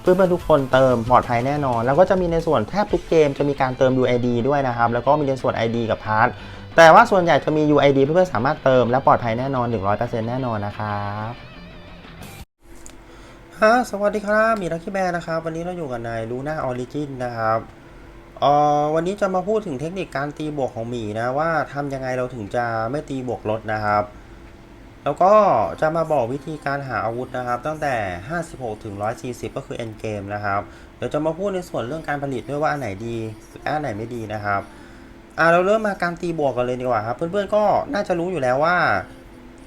เพื่อนๆทุกคนเติมปลอดภัยแน่นอน แล้วก็จะมีในส่วนแทบทุกเกมจะมีการเติม UID ด้วยนะครับ แล้วก็มีในส่วน ID กับพาร์ทแต่ว่าส่วนใหญ่จะมี UID เพื่อนๆสามารถเติมและปลอดภัยแน่นอน 100%แน่นอนนะครับฮะสวัสดีครับมีลักกี้แบร์นะครับ วันนี้เราอยู่กับนในลูน่าออริจินนะครับเอ่อวันนี้จะมาพูดถึงเทคนิคการตีบวกของหมีนะว่าทำยังไงเราถึงจะไม่ตีบวกลดนะครับ แล้วก็จะมาบอกวิธีการหาอาวุธนะครับ ตั้งแต่ 56 ถึง 140 ก็คือ end game นะครับ เดี๋ยวจะมาพูดในส่วนเรื่องการผลิตด้วยว่าอันไหนดีอันไหนไม่ดีนะครับอ่าเราเริ่มมาการตีบวกกันเลยดีกว่าครับ เพื่อนๆก็น่าจะรู้อยู่แล้วว่า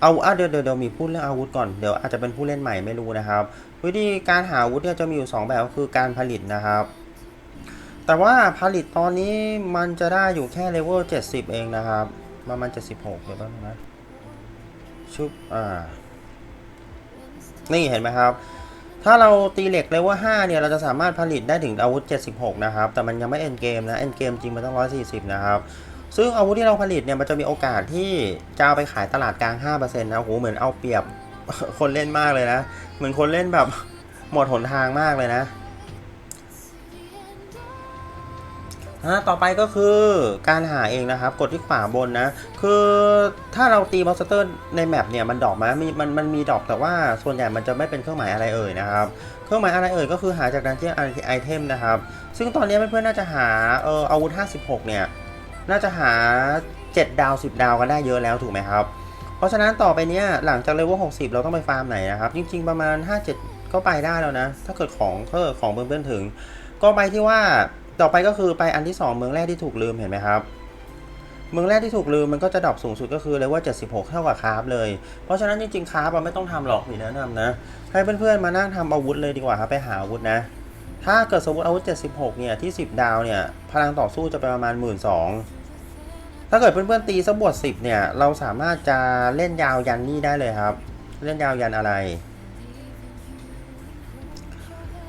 เอาอะเดี๋ยวเดี๋ยวเดี๋ยวมีพูดเรื่องอาวุธก่อนเดี๋ยวอาจจะเป็นผู้เล่นใหม่ไม่รู้นะครับ วิธีการหาอาวุธเนี่ยจะมีอยู่ 2 แบบก็คือการผลิตนะครับ แต่ว่าผลิตตอนนี้มันจะได้อยู่แค่เลเวล70 เองนะครับประมาณ76เดี๋ยวแป๊บนึงนะ ชุบอ่า นี่เห็นไหมครับ ถ้าเราตีเหล็กเลเวล5เนี่ย เราจะสามารถผลิตได้ถึงอาวุธ 76 นะครับ แต่มันยังไม่เอ็นเกมนะ เอ็นเกมจริงมันต้อง 140 นะครับ ซึ่งอาวุธที่เราผลิตเนี่ย มันจะมีโอกาสที่จะเอาไปขายตลาดกลาง 5%นะ โอ้โห เหมือนเอาเปรียบคนเล่นมากเลยนะ เหมือนคนเล่นแบบหมดหนทางมากเลยนะ ต่อไปก็คือการหาเองนะครับ กดที่ขวาบนนะ คือถ้าเราตีมอนสเตอร์ในแมปเนี่ยมันดอกมามีมันมันมีดอกแต่ว่าส่วนใหญ่มันจะไม่เป็นเครื่องหมายอะไรเอ่ยนะครับ เครื่องหมายอะไรเอ่ยก็คือหาจากดันเจี้ยนไอเทมนะครับ ซึ่งตอนนี้เพื่อนๆน่าจะหาเอออาวุธ 56 เนี่ย น่าจะหา 7 ดาว 10 ดาวกันได้เยอะแล้วถูกไหมครับ เพราะฉะนั้นต่อไปเนี้ยหลังจากเลเวล60 เราต้องไปฟาร์มไหนนะครับ จริง ๆ ประมาณ 57 ก็ไปได้แล้วนะ ถ้าเกิดของเพิ่ของเพื่อนๆถึง ก็ไปที่ว่า ต่อไปก็คือไปอันที่ 2 เมืองแรกที่ถูกลืมเห็นไหมครับ เมืองแรกที่ถูกลืมมันก็จะดรอปสูงสุดก็คือเลยว่า76 เท่ากับคราฟเลย เพราะฉะนั้นจริงๆคราฟอะไม่ต้องทำหรอกพี่แนะนำนะ ให้เพื่อนๆมานั่งทำอาวุธเลยดีกว่าครับไปหาอาวุธนะ ถ้าเกิดสมมติอาวุธ 76 เนี่ยที่ 10 ดาวเนี่ยพลังต่อสู้จะไปประมาณ 1 2ื่นถ้าเกิดเพื่อนๆตีสบวก10 เนี่ยเราสามารถจะเล่นยาวยันนี่ได้เลยครับ เล่นยาวยันอะไร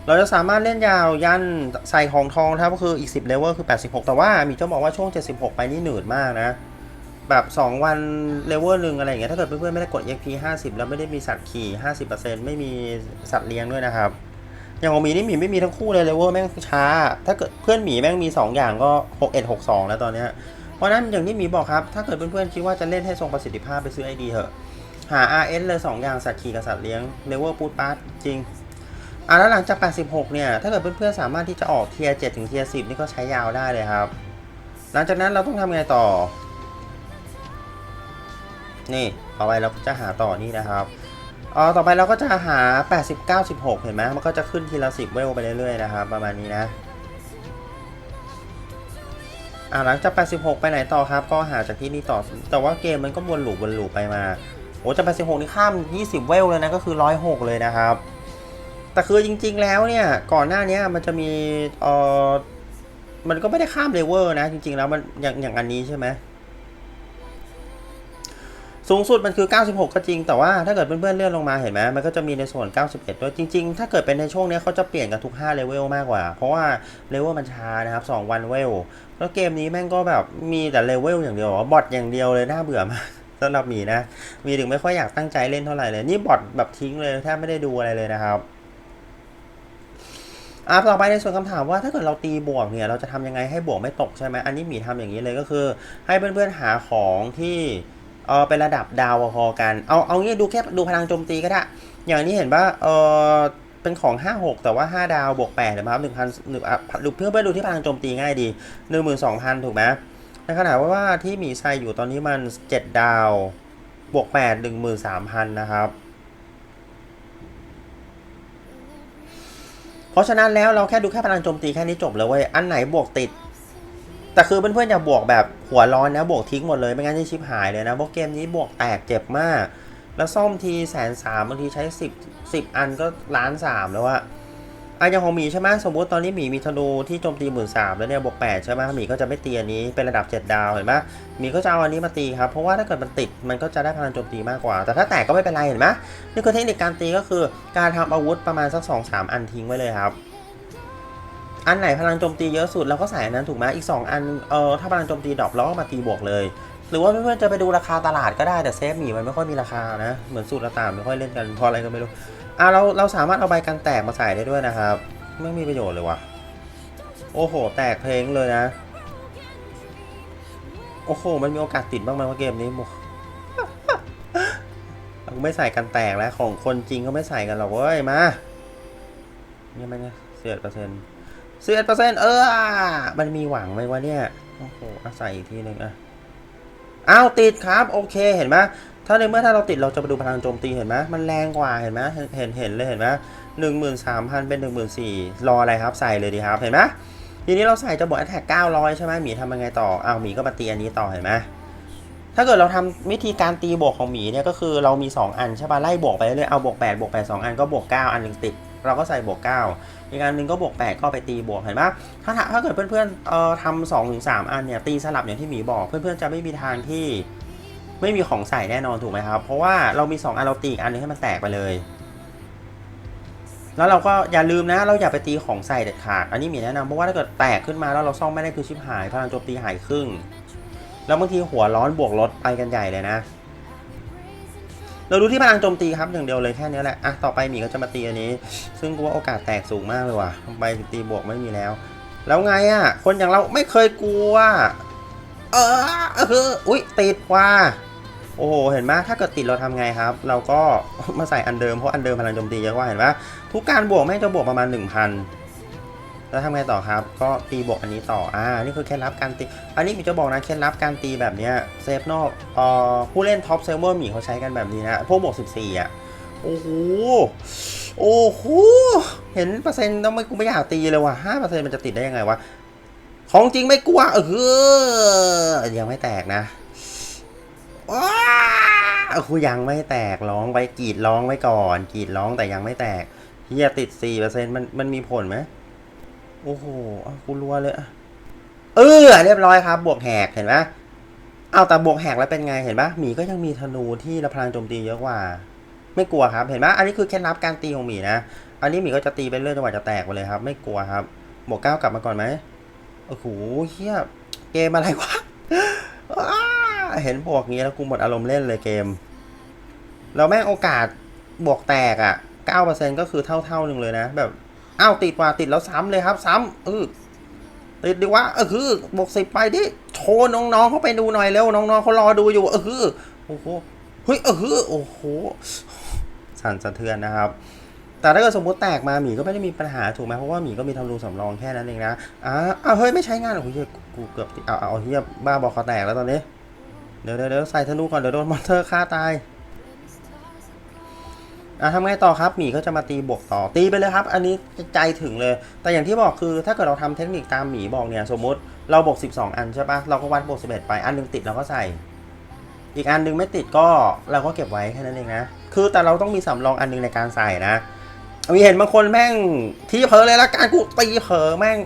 เราจะสามารถเล่นยาวยันใส่ของทองนะครับก็คืออีก 10เลเวลคือ 86 แต่ว่ามีเจ้าบอกว่าช่วง 76 ไปนี่หนืดมากนะ แบบ 2 วันเลเวลหนึ่งอะไรอย่างเงี้ยถ้าเกิดเพื่อนๆไม่ได้กด EXP 50 แล้วไม่ได้มีสัตว์ขี่ 50%ไม่มีสัตว์เลี้ยงด้วยนะครับ อย่างของหมีนี่หมีไม่มีทั้งคู่เลยเลเวลแม่งช้า ถ้าเกิดเพื่อนหมีแม่งมี 2 อย่างก็ 61 62 แล้วตอนเนี้ยเพราะนั้นอย่างที่หมีบอกครับถ้าเกิดเพื่อนๆคิดว่าจะเล่นให้ทรงประสิทธิภาพไปซื้อไอดีเถอะหา RS เลย2อย่างสัตว์ขี่กับสัตว์เลี้ยงเลเวลปูดปาร์ตจริง อะแล้วหลังจาก 86 เนี่ย ถ้าเกิดเพื่อนๆสามารถที่จะออกเทียร์7ถึงเทียร์10 นี่ก็ใช้ยาวได้เลยครับ หลังจากนั้นเราต้องทำไงต่อ นี่ต่อไปเราจะหาต่อนี่นะครับอ๋อต่อไปเราก็จะหา 80 96 เห็นไหมมันก็จะขึ้นทีละ 10 เวลไปเรื่อยๆนะครับประมาณนี้นะอ่าหลังจาก 86 ไปไหนต่อครับ ก็หาจากที่นี่ต่อ แต่ว่าเกมมันก็วนลูปวนลูปไปมา โอ้จาก86 นี่ข้าม 20 เวลเลยนะ ก็คือ 106 เลยนะครับ แต่คือจริง ๆ แล้วเนี่ยก่อนหน้านี้มันจะมีเออมันก็ไม่ได้ข้ามเลเวลนะ จริง ๆ แล้วมันอย่างอย่างอันนี้ใช่ไหมสูงสุดมันคือ 96 ก็จริง แต่ว่าถ้าเกิดเพื่อนๆเลื่อนลงมาเห็นไหมมันก็จะมีในส่วน 91 ด้วย จริง ๆ ถ้าเกิดเป็นในช่วงนี้เขาจะเปลี่ยนกันทุก 5 เลเวลมากกว่า เพราะว่าเลเวลมันช้านะครับ 2 วันเวล แล้วเกมนี้แม่งก็แบบมีแต่เลเวลอย่างเดียวบอทอย่างเดียวเลยน่าเบื่อมากสำหรับมีนะ มีถึงไม่ค่อยอยากตั้งใจเล่นเท่าไหร่เลย นี่บอทแบบทิ้งเลยแทบไม่ได้ดูอะไรเลยนะครับ อะต่อไปในส่วนคำถามว่าถ้าเกิดเราตีบวกเนี่ยเราจะทำยังไงให้บวกไม่ตกใช่ไหมอันนี้หมีทำอย่างนี้เลยก็คือ ให้เพื่อนๆหาของที่เออเป็นระดับดาวพอกันเอาเอางี้ดูแค่ดูพลังโจมตีก็ได้ อย่างนี้เห็นว่าเออเป็นของ 56 แต่ว่า 5 ดาวบวก8นะครับ1,000หนึ่งอะดูเพื่อนเพื่อนๆดูที่พลังโจมตีง่ายดี 12,000 ถูกไหมในขณะว่าที่หมีใส่อยู่ตอนนี้มัน 7 ดาวบวก8 13,000 นะครับ เพราะฉะนั้นแล้วเราแค่ดูแค่พลังโจมตีแค่นี้จบเลยเว้ย อันไหนบวกติด แต่คือเพื่อนๆอย่าบวกแบบหัวร้อนนะบวกทิ้งหมดเลย ไม่งั้นจะชิบหายเลยนะเพราะเกมนี้บวกแตกเจ็บมาก แล้วซ่อมทีแสนสามบางทีใช้สิบสิบอันก็ล้านสามแล้วอะ อะย่างของหมีใช่ไหมสมมติตอนนี้หมีมีธนูที่โจมตีหมื่นสามแล้วเนี่ยบวกแปดใช่ไหมหมีก็จะไม่ตีอันนี้เป็นระดับ 7 ดาวเห็นไหมหมีก็จะเอาอันนี้มาตีครับเพราะว่าถ้าเกิดมันติดมันก็จะได้พลังโจมตีมากกว่า แต่ถ้าแตกก็ไม่เป็นไรเห็นไหมนี่คือเทคนิคการตีก็คือการทำอาวุธประมาณสัก2อสามอันทิ้งไว้เลยครับ อันไหนพลังโจมตีเยอะสุดเราก็ใส่อันนั้นถูกไหมอีก 2 อันเออถ้าพลังโจมตีดรอปเราก็มาตีบวกเลย หรือว่าเพื่อนๆจะไปดูราคาตลาดก็ได้แต่เซฟหมีมันไม่ค่อยมีราคานะเหมือนสูตรละตามไม่ค่อยเล่นกันเพราะอะไรก็ไม่รู้ อะเราเราสามารถเอาใบกันแตกมาใส่ได้ด้วยนะครับ ไม่มีประโยชน์เลยว่ะ โอ้โห แตกเพลงเลยนะ โอ้โห มันมีโอกาสติดบ้างไหมว่าเกมนี้โมเราไม่ใส่กันแตกแล้วของคนจริงเขาไม่ใส่กันหรอกเว้ยมาเนี่ยมันเนี่ยเสียดเปอร์เซ็นต์เสียดเปอร์เซ็นต์เออ มันมีหวังไหมวะเนี่ย โอ้โหอาศัยอีกทีหนึ่งอะ อ้าวติดครับโอเคเห็นไหมถ้าในเมื่อถ้าเราติดเราจะไปดูพลังโจมตีเห็นไหมมันแรงกว่าเห็นไหมเห็นเห็นเลยเห็นไหมหนึ่งหมื่นสามพันเป็นหนึ่งหมื่นสี่รออะไรครับใส่เลยดีครับเห็นไหมทีนี้เราใส่จะบอกแอตแทกเก้าร้อยใช่ไหมหมีทำยังไงต่ออ้าวหมีก็มาตีอันนี้ต่อเห็นไหมถ้าเกิดเราทำวิธีการตีบวกของหมีเนี่ยก็คือเรามี 2 อันใช่ป่ะไล่บวกไปเรื่อยเอาบวก8บวก8 2 อันก็บวก 9 อันหนึ่งติด เราก็ใส่บวก 9 อีกอันหนึ่งก็บวก 8 ก็ไปตีบวกเห็นไหมถ้าถ้าถ้าเกิดเพื่อนๆเอ่อทำสองถึงสามอันเนี่ยตีสลับอย่างที่หมีบอกเพื่อนๆจะไม่มีทางที่ไม่มีของใส่แน่นอนถูกไหมครับ เพราะว่าเรามี 2 อันเราตีอีกอันหนึงให้มันแตกไปเลย แล้วเราก็อย่าลืมนะ เราอย่าไปตีของใส่เด็ดขาด อันนี้มีแนะนำเพราะว่าถ้าเกิดแตกขึ้นมาแล้วเราซ่อมไม่ได้คือชิบหายพลังโจมตีหายครึ่ง แล้วบางทีหัวร้อนบวกลดไปกันใหญ่เลยนะ เราดูที่พลังโจมตีครับอย่างเดียวเลยแค่นี้แหละอะต่อไปหมีก็จะมาตีอันนี้ ซึ่งกูว่าโอกาสแตกสูงมากเลยว่ะไปตีบวกไม่มีแล้ว แล้วไงอะ คนอย่างเราไม่เคยกลัว เออเอออุ้ยติดว่ะโอ้โห เห็นไหมถ้าเกิดติดเราทำไงครับ เราก็มาใส่อันเดิม เพราะอันเดิมพลังโจมตีเยอะกว่า เห็นไหมทุกการบวกแม่งจะบวกประมาณ 1,000 แล้วทำไงต่อครับ ก็ตีบวกอันนี้ต่อ อ่า นี่คือเคล็ดลับการตี อันนี้มีจะบอกนะ เคล็ดลับการตีแบบเนี้ยเซฟนอกเอ่อผู้เล่นท็อปเซิร์ฟเวอร์หมีเขาใช้กันแบบนี้นะ พวกบวก 14 อะ โอ้โห โอ้โห เห็นเปอร์เซ็นต์แล้วไม่กูไม่อยากตีเลยว่ะห้าเปอร์เซ็นต์มันจะติดได้ยังไงวะ ของจริงไม่กลัว เออยังไม่แตกนะว้าคูยังไม่แตกร้องไปกรีดร้องไว้ก่อนกรีดร้องแต่ยังไม่แตกเฮียติดสี่เปอร์เซ็นมันมันมีผลไหม โอ้โหอะกูรัวเลยเออ เรียบร้อยครับ บวกแหกเห็นไหมเอาแต่บวกแหกแล้วเป็นไงเห็นปะหมีก็ยังมีธนูที่รับพลังโจมตีเยอะกว่า ไม่กลัวครับ เห็นปะอันนี้คือเคล็ดลับการตีของหมีนะ อันนี้หมีก็จะตีไปเรื่อยจนกว่าจะแตกไปเลยครับ ไม่กลัวครับ บวกเก้ากลับมาก่อนไหมโอ้โหเฮียเกมอะไรวะเห็นบวกงี้แล้วกูหมดอารมณ์เล่นเลยเกม เราแม่งโอกาสบวกแตกอะ่ะเก้าเปอร์เซ็นก็คือเท่าๆหนึ่งเลยนะ แบบ อ้าวติดว่าติดแล้วซ้ำเลยครับ ซ้ำเออติดดีว่าเออคือบวกสิบไปดิโชว์น้องๆเขาไปดูหน่อยเร็วน้องๆเขารอดูอยู่เออคือโอ้โหเฮ้ยเออคือโอ้โหสั่นสะเทือนนะครับแต่ถ้าเกิดสมมติแตกมาหมีก็ไม่ได้มีปัญหาถูกไหมเพราะว่าหมีก็มีทำรูสำรองแค่นั้นเองนะอ่าอ้าวเฮ้ยไม่ใช้งานโอ้โหเหี้ยกูเกือบเอาเอาเฮียบ้าบอกคอแตกแล้วตอนนี้ เดี๋ยวเดี๋ยวเดี๋ยวใส่ธนูก่อนเดี๋ยวโดนมอนเตอร์ฆ่าตาย อะทำไงต่อครับหมีก็จะมาตีบวกต่อตีไปเลยครับ อันนี้ใจถึงเลย แต่อย่างที่บอกคือถ้าเกิดเราทำเทคนิคตามหมีบอกเนี่ยสมมุติเราบวก 12 อันใช่ปะเราก็วัดบวก 11 ไปอันหนึงติดเราก็ใส่ อีกอันหนึงไม่ติดก็เราก็เก็บไว้แค่นั้นเองนะคือแต่เราต้องมีสำรองอันหนึงในการใส่นะมีเห็นบางคนแม่งที่เผลอเลยละการกูตีเผลอแม่ง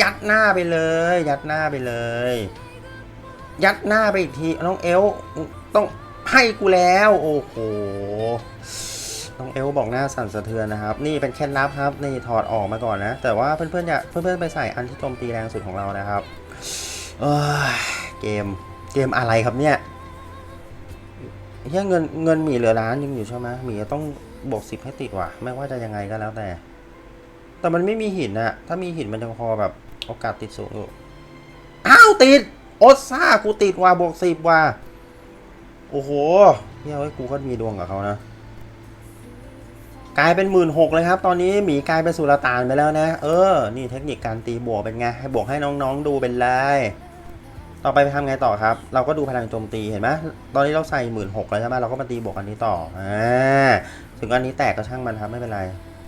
ยัดหน้าไปเลย ยัดหน้าไปเลย ยัดหน้าไปอีกทีน้องเอลต้องให้กูแล้ว โอ้โห น้องเอลบอกหน้าสั่นสะเทือนนะครับ นี่เป็นเคล็ดลับครับ นี่ถอดออกมาก่อนนะ แต่ว่าเพื่อนๆอย่าเพื่อนๆไปใส่อันที่โจมตีแรงสุดของเรานะครับเอ้ยเกมเกมอะไรครับเนี่ยเฮียเงินเงินหมีเหลือล้านยังอยู่ใช่ไหมหมีต้องบวกสิบให้ติดว่ะ ไม่ว่าจะยังไงก็แล้วแต่ แต่มันไม่มีหินอะถ้ามีหินมันจะพอแบบโอกาสติดสูงอยู่อ้าวติดโอซ่ากูติดว่ะบวกสิบว่ะโอ้โหเฮ้ยเว้ยกูก็มีดวงกับเขานะ กลายเป็นหมื่นหกเลยครับ ตอนนี้หมีกลายเป็นสุลต่านไปแล้วนะ เออ นี่เทคนิคการตีบวกเป็นไง ให้บวกให้น้องๆดูเป็นไร ต่อไปไปทำไงต่อครับ เราก็ดูพลังโจมตีเห็นไหมตอนนี้เราใส่หมื่นหกแล้วใช่ไหมเราก็มาตีบวกอันนี้ต่อ อ่า ถึงอันนี้แตกก็ช่างมันครับไม่เป็นไร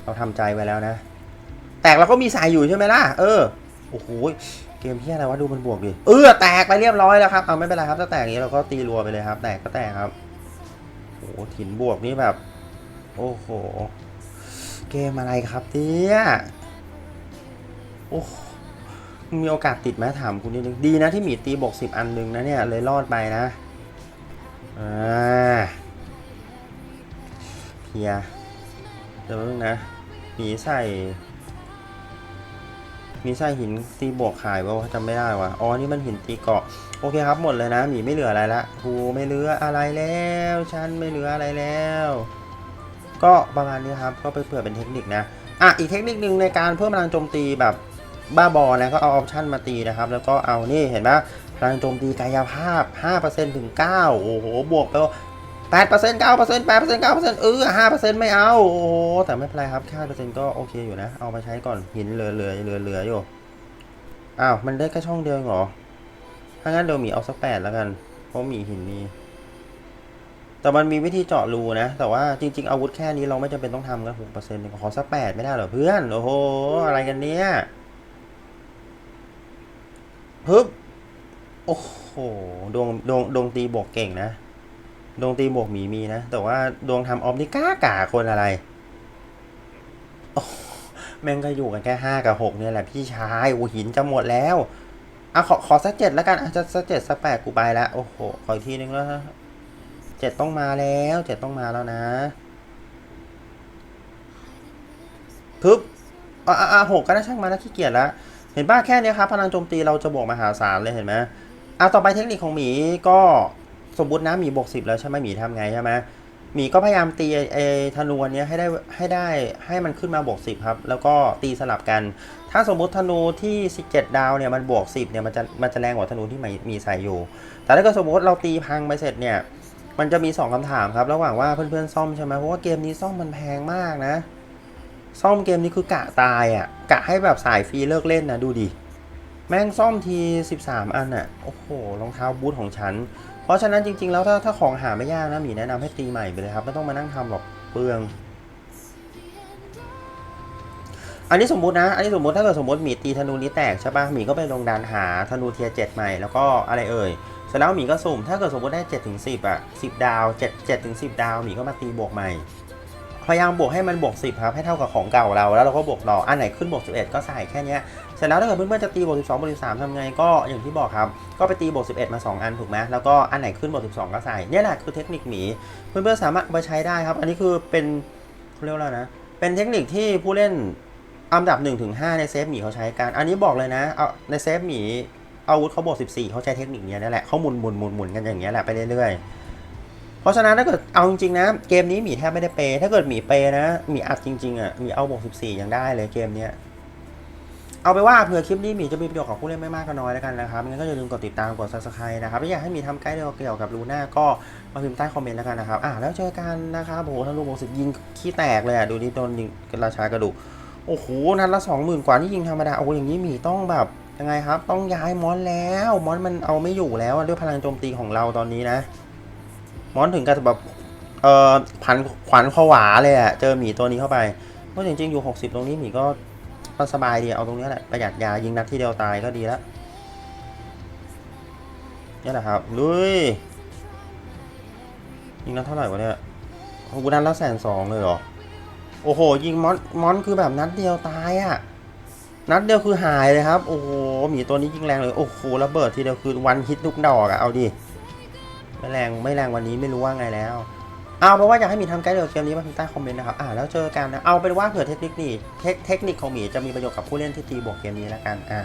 เราทำใจไว้แล้วนะ แตกเราก็มีสายอยู่ใช่ไหมล่ะ เออ โอ้โห เกมที่อะไรวะดูมันบวกดิ เออ แตกไปเรียบร้อยแล้วครับ เอาไม่เป็นไรครับ ถ้าแตกอย่างนี้เราก็ตีรัวไปเลยครับ แตกก็แตกครับโอ้โหถิ่นบวกนี่แบบ โอ้โห เกมอะไรครับเนี่ยโอ้มีโอกาสติดไหมถามคุณนิดนึง ดีนะที่หมีตีบวกสิบอันหนึงนะเนี่ย เลยรอดไปนะ อ่า เพียเดี๋ยวนึงนะ หมีใส่ มีใส่หินตีบวกขายป่าวะจำไม่ได้วะอ๋อ นี่มันหินตีเกาะ โอเคครับหมดเลยนะ หมีไม่เหลืออะไรละกูไม่เหลืออะไรแล้ว ฉันไม่เหลืออะไรแล้ว ก็ประมาณนี้ครับ ก็ไปเผื่อเป็นเทคนิคนะ อะ อีกเทคนิคนึงในการเพิ่มพลังโจมตีแบบบ้าบอนะก็เอาออปชันมาตีนะครับ แล้วก็เอานี่เห็นปะพลังโจมตีกายภาพ 5%ถึง 9 โอ้โห บวกไปแปดเปอร์เซ็นต์เก้าเปอร์เซ็นต์แปดเปอร์เซ็นต์เก้าเปอร์เซ็นต์เออห้าเปอร์เซ็นต์ไม่เอา โอ้โห แต่ไม่เป็นไรครับแค่เปอร์เซ็นต์ก็โอเคอยู่นะ เอามาใช้ก่อนหินเหลือเหลือเหลือเหลืออยู่ อ้าว มันได้แค่ช่องเดียวเองเหรอ ถ้างั้นเดี๋ยวหมีเอาสักแปดแล้วกัน เพราะหมีหินมี แต่มันมีวิธีเจาะรูนะ แต่ว่าจริง ๆ อาวุธแค่นี้เราไม่จำเป็นต้องทำกันหกเปอร์เซ็นต์ขอสักแปดไม่ได้เหรอเพื่อน โอ้โห อะไรกันเนี่ยฮึบโอ้โห ดวงดวงดวงตีบวกเก่งนะ ดวงตีบวกหมีมีนะ แต่ว่าดวงทำออฟนี่กล้ากาคนอะไร โอ้แม่งก็อยู่กันแค่ห้ากับหกเนี่ยแหละพี่ชาย โอ้หินจะหมดแล้วอะขอขอสักเจ็ดแล้วกันอะจะสักเจ็ดสักแปดกูไปแล้วโอ้โห ขออีกทีนึงแล้ว เจ็ดต้องมาแล้วเจ็ดต้องมาแล้วนะทึบอะอะอะหกก็ได้ช่างมานะขี้เกียจล้วเห็นป่ะแค่เนี้ยครับพลังโจมตีเราจะบวกมหาศาลเลยเห็นไหมอะต่อไปเทคนิคของหมีก็สมมตินะหมีบวกสิบแล้วใช่ไหมหมีทำไงใช่ไหมหมีก็พยายามตีไอ้ธนูอันเนี้ยให้ได้ให้ได้ให้มันขึ้นมาบวกสิบครับ แล้วก็ตีสลับกัน ถ้าสมมุติธนูที่ 17 ดาวเนี่ยมันบวก 10เนี่ยมันจะมันจะแรงกว่าธนูที่หมีมีใส่อยู่ แต่ถ้าเกิดสมมติเราตีพังไปเสร็จเนี่ย มันจะมี 2คำถามครับ ระหว่างว่าเพื่อนๆซ่อมใช่ไหมเพราะว่าเกมนี้ซ่อมมันแพงมากนะ ซ่อมเกมนี้คือกะตายอะ กะให้แบบสายฟรีเลิกเล่นนะดูดิ แม่งซ่อมที 13 อันอะ โอ้โห รองเท้าบูทของฉัน เพราะฉะนั้นจริง ๆ แล้วถ้าถ้าของหาไม่ยากนะหมีแนะนำให้ตีใหม่ไปเลยครับ ไม่ต้องมานั่งทำหรอกเปลือง อันนี้สมมุตินะ อันนี้สมมุติถ้าเกิดสมมติหมีตีธนูนี้แตกใช่ปะหมีก็ไปลงดานหาธนูเทียเจ็ดใหม่แล้วก็อะไรเอ่ย เสร็จแล้วหมีก็สุ่ม ถ้าเกิดสมมติได้7ถึง10อะ10ดาว7 7ถึง10ดาวหมีก็มาตีบวกใหม่พยายามบวกให้มันบวก10ครับให้เท่ากับของเก่าเราแล้วเราก็บวกต่ออันไหนขึ้นบวก11 ก็ใส่แค่เนี้ยเสร็จแล้วถ้าเกิดเพื่อนๆจะตีบวก12บวก13ทำไงก็อย่างที่บอกครับ ก็ไปตีบวก11 มา 2 อันถูกไหมแล้วก็อันไหนขึ้นบวก12 ก็ใส่เนี่ยแหละคือเทคนิคหมี เพื่อนๆสามารถไปใช้ได้ครับ อันนี้คือเป็นเขาเรียกว่านะ เป็นเทคนิคที่ผู้เล่นอันดับ1ถึง5ในเซฟหมีเขาใช้กันอันนี้บอกเลยนะเอาในเซฟหมี อาวุธเขาบวก14 เขาใช้เทคนิคนี้นั่นแหละเขาหมุนหมุนหมุนหมุนกันอย่างเงี้ยแหละไปเรื่อยๆ เพราะฉะนั้นถ้าเกิดเอาจริงๆนะ เกมนี้หมีแทบไม่ได้เปย์ถ้าเกิดหมีเปย์นะหมีอัดจริงๆอะหมีเอาบวก14 ยังได้เลยเกมเนี้ยเอาไปว่าเผื่อคลิปนี้หมีจะมีประโยชน์กับผู้เล่นไม่มากก็น้อยแล้วกันนะครับงั้นก็อย่าลืมกดติดตามกด subscribe นะครับถ้าอยากให้หมีทำไกด์เกี่ยวกับลูน่าก็มาพิมพ์ใต้คอมเมนต์แล้วกันนะครับอะแล้วเจอกันนะครับโอ้โหธนูบวกสิบยิงขี้แตกเลยอะดูดิโดนยิงราชากระดูกโอ้โหนัดละสองหมื่นกว่านี่ยิงธรรมดาโอ้อย่างนี้หมีต้องแบบ ยังไงครับ ต้องย้ายมอนแล้วมอนมันเอาไม่อยู่แล้วด้วยพลังโจมตีของเราตอนนี้นะ มอนถึงกับแบบเอ่อผันขวัญผวาเลยอะเจอหมีตัวนี้เข้าไปเพราะจริงๆอยู่ 60 ตรงนี้หมีก็ก็สบายดีเอาตรงนี้แหละประหยัดยายิงนัดที่เดียวตายก็ดีแล้วนี่แหละครับลุยยิงนัดเท่าไหร่วะเนี่ยโอ้โหนัดละแสนสองเลยเหรอโอ้โหยิงมอนมอนคือแบบนัดเดียวตายอะ นัดเดียวคือหายเลยครับ โอ้โหหมีตัวนี้ยิงแรงเลย โอ้โหระเบิดทีเดียวคือวันฮิตทุกดอกอะเอาดิไม่แรงไม่แรงวันนี้ไม่รู้ว่าไงแล้ว เอาเป็นว่าอยากให้หมีทำไกด์เดียวเกมนี้มาทิ้งใต้คอมเมนต์นะครับ อ่าแล้วเจอกันนะ เอาเป็นว่าเผื่อเทคนิคนี่เทคนิคของหมีจะมีประโยชน์กับผู้เล่นที่ตีบวกเกมนี้แล้วกัน อ่า